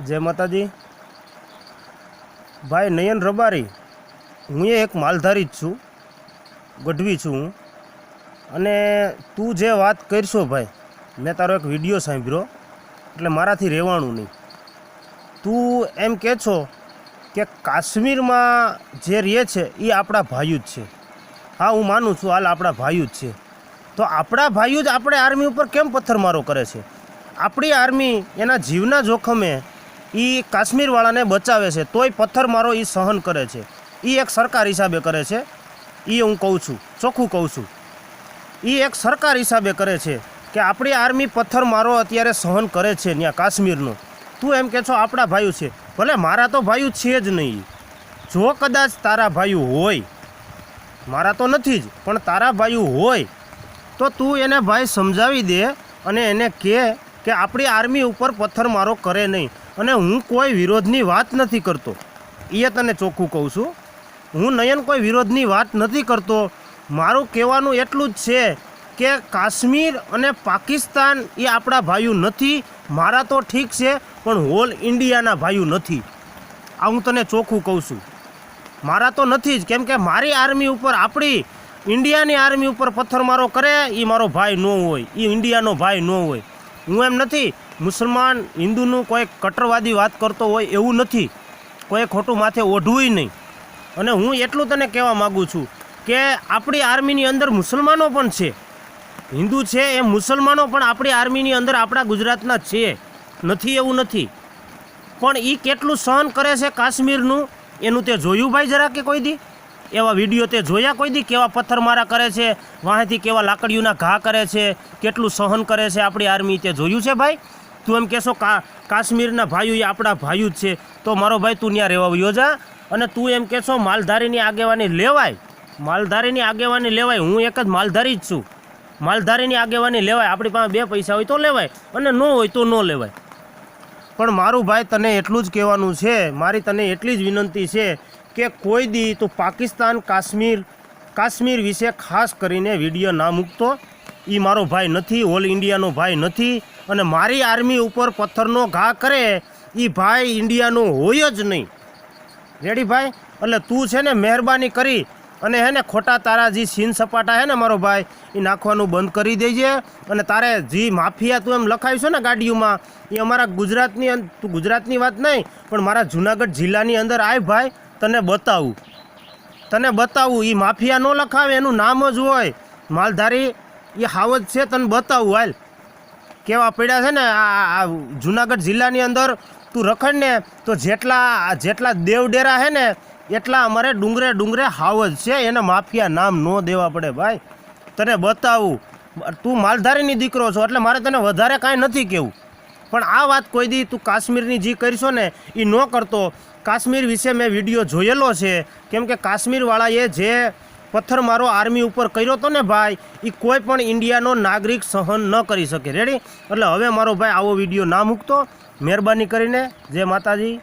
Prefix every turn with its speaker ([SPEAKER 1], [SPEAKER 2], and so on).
[SPEAKER 1] જય માતાજી. ભાઈ, નયન રબારી. હું એક માલધારી જ છું. ગઢવી છું હું. અને તું જે વાત કરશો ભાઈ, મેં તારો એક વીડિયો સાંભળ્યો. એટલે મારાથી રહેવાનું નહીં. તું એમ કહે છો કે કાશ્મીરમાં જે રહે છે એ આપણા ભાઈઓ જ છે. હા, હું માનું છું, હાલ આપણા ભાઈઓ જ છે. તો આપણા ભાઈઓ જ આપણે આર્મી ઉપર કેમ પથ્થરમારો કરે છે? આપણી આર્મી એના જીવના જોખમે એ કાશ્મીરવાળાને બચાવે છે, તોય પથ્થરમારો એ સહન કરે છે. એ એક સરકાર હિસાબે કરે છે. એ હું કહું છું, ચોખ્ખું કહું છું. એ એક સરકાર હિસાબે કરે છે કે આપણી આર્મી પથ્થરમારો અત્યારે સહન કરે છે ત્યાં કાશ્મીરનો. તું એમ કે છો આપણા ભાઈઓ છે. ભલે મારા તો ભાઈઓ છે જ નહીં. જો કદાચ તારા ભાઈઓ હોય, મારા તો નથી જ, પણ તારા ભાઈઓ હોય, તો તું એને ભાઈ સમજાવી દે અને એને કહે કે આપણી આર્મી ઉપર પથ્થરમારો કરે નહીં. અને હું કોઈ વિરોધની વાત નથી કરતો. એ તને ચોખ્ખું કહું છું. હું નયન કોઈ વિરોધની વાત નથી કરતો. મારું કહેવાનું એટલું જ છે કે કાશ્મીર અને પાકિસ્તાન એ આપણા ભાઈઓ નથી. મારા તો ઠીક છે, પણ હોલ ઇન્ડિયાના ભાઈઓ નથી. આ હું તને ચોખ્ખું કહું છું. મારા તો નથી જ, કેમ કે મારી આર્મી ઉપર આપણી ઇન્ડિયાની આર્મી ઉપર પથ્થરમારો કરે એ મારો ભાઈ ન હોય. એ ઇન્ડિયાનો ભાઈ ન હોય. હું એમ નથી, મુસલમાન હિન્દુનું કોઈ કટ્ટરવાદી વાત કરતો હોય એવું નથી. કોઈ ખોટું માથે ઓઢવું નહીં. અને હું એટલું તને કહેવા માગું છું કે આપણી આર્મીની અંદર મુસલમાનો પણ છે. હિન્દુ છે એ મુસલમાનો પણ આપણી આર્મીની અંદર આપણા ગુજરાતના છે. નથી એવું નથી. પણ એ કેટલું સહન કરે છે કાશ્મીરનું, એનું તે જોયું ભાઈ જરા કે કોઈ દી? એવા વીડિયો તે જોયા કોઈ દી? કેવા પથ્થરમારા કરે છે? વાંહેથી કેવા લાકડીઓના ઘા કરે છે? કેટલું સહન કરે છે આપણી આર્મી તે જોયું છે ભાઈ? તું એમ કહેશો કા, કાશ્મીરના ભાઈઓ એ આપણા ભાઈઓ જ છે. તો મારો ભાઈ તું ત્યાં રહેવા યોજા અને તું એમ કહેશો માલધારીની આગેવાની લેવાય. માલધારીની આગેવાની લેવાય. હું એક જ માલધારી જ છું. માલધારીની આગેવાની લેવાય. આપણી પાસે બે પૈસા હોય તો લેવાય. અને ન હોય તો ન લેવાય. પણ મારું ભાઈ તને એટલું જ કહેવાનું છે. મારી તને એટલી જ વિનંતી છે કે કોઈ દી તું પાકિસ્તાન, કાશ્મીર કાશ્મીર વિશે ખાસ કરીને વીડિયો ના મૂકતો. એ મારો ભાઈ નથી, ઓલ ઇન્ડિયાનો ભાઈ નથી અને મારી આર્મી ઉપર પથ્થરનો ઘા કરે એ ભાઈ ઇન્ડિયાનો હોય જ નહીં. રેડી ભાઈ? એટલે તું છે ને મહેરબાની કરી અને હે ને ખોટા તારા જે સીન સપાટા હે ને મારો ભાઈ એ નાખવાનું બંધ કરી દેજે અને તારે જે માફિયા તું એમ લખાયું છે ને ગાડીઓમાં એ અમારા ગુજરાતની તું ગુજરાતની વાત નહીં, પણ મારા જુનાગઢ જિલ્લાની અંદર આય ભાઈ. તને બતાવું. તને બતાવું એ માફિયા ન લખાવે, એનું નામ જ હોય. માલધારી એ હાવજ છે, તને બતાવું, હાલ. કેવા પડ્યા છે ને, આ જુનાગઢ જિલ્લાની અંદર તું રખડ ને, તો જેટલા જેટલા દેવડેરા છે ને, એટલા અમારે ડુંગરે ડુંગરે હાવજ છે, એને માફિયા નામ ન દેવા પડે, ભાઈ. તને બતાવું, તું માલધારીની દીકરો છો, એટલે મારે તને વધારે કાંઈ નથી કહેવું પણ આ વાત કોઈ દી તું કાશ્મીરની જે કરશો ને એ ન કરતો કાશ્મીર વિશે મેં વીડિયો જોયેલો છે. કેમ કે કાશ્મીરવાળાએ જે પથ્થરમારો આર્મી ઉપર કર્યો હતો ને ભાઈ એ કોઈ પણ ઇન્ડિયાનો નાગરિક સહન ન કરી શકે. રેડી એટલે હવે મારો ભાઈ આવો વીડિયો ના મૂકતો. મહેરબાની કરીને, જય માતાજી.